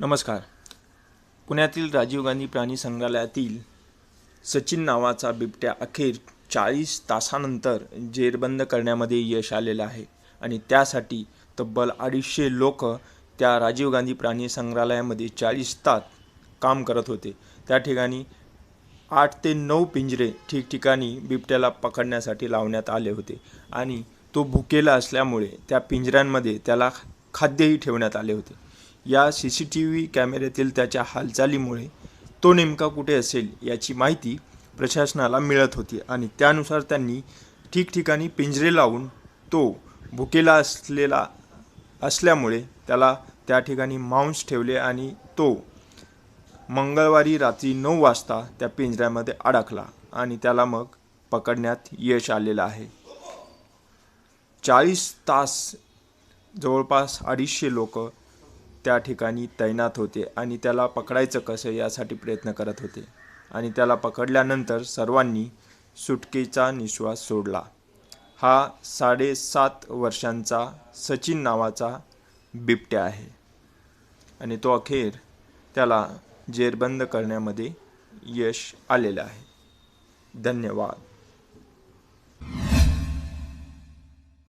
नमस्कार. पुण्यातील राजीव गांधी प्राणी संग्रहालयातील सचिन नावाचा बिबट्या अखेर चाळीस तासानंतर जेरबंद करण्यामध्ये यश आलेलं आहे आणि त्यासाठी तब्बल अडीचशे लोक त्या राजीव गांधी प्राणी संग्रहालयामध्ये चाळीस तास काम करत होते. त्या ठिकाणी आठ ते नऊ पिंजरे ठिकठिकाणी बिबट्याला पकडण्यासाठी लावण्यात आले होते आणि तो भुकेला असल्यामुळे त्या पिंजऱ्यांमध्ये त्याला खाद्यही ठेवण्यात आले होते. या सी सी टी व्ही कॅमेऱ्यातील त्याच्या हालचालीमुळे तो नेमका कुठे असेल याची माहिती प्रशासनाला मिळत होती आणि त्यानुसार त्यांनी ठिकठिकाणी पिंजरे लावून तो भुकेला असलेला असल्यामुळे त्याला त्या ठिकाणी मांस ठेवले आणि तो मंगळवारी रात्री नऊ वाजता त्या पिंजऱ्यामध्ये अडकला आणि त्याला मग पकडण्यात यश आलेलं आहे. चाळीस तास जवळपास अडीचशे लोक त्या ठिकाणी तैनात होते आणि त्याला पकडायचं कसं यासाठी प्रयत्न करत होते. आणि त्याला पकडल्यानंतर सर्वांनी सुटकेचा निश्वास सोडला. हा साडेसात वर्षांचा सचिन नावाचा बिबट्या आहे. आणि तो अखेर त्याला जेरबंद करण्यामध्ये यश आलेलं आहे. धन्यवाद.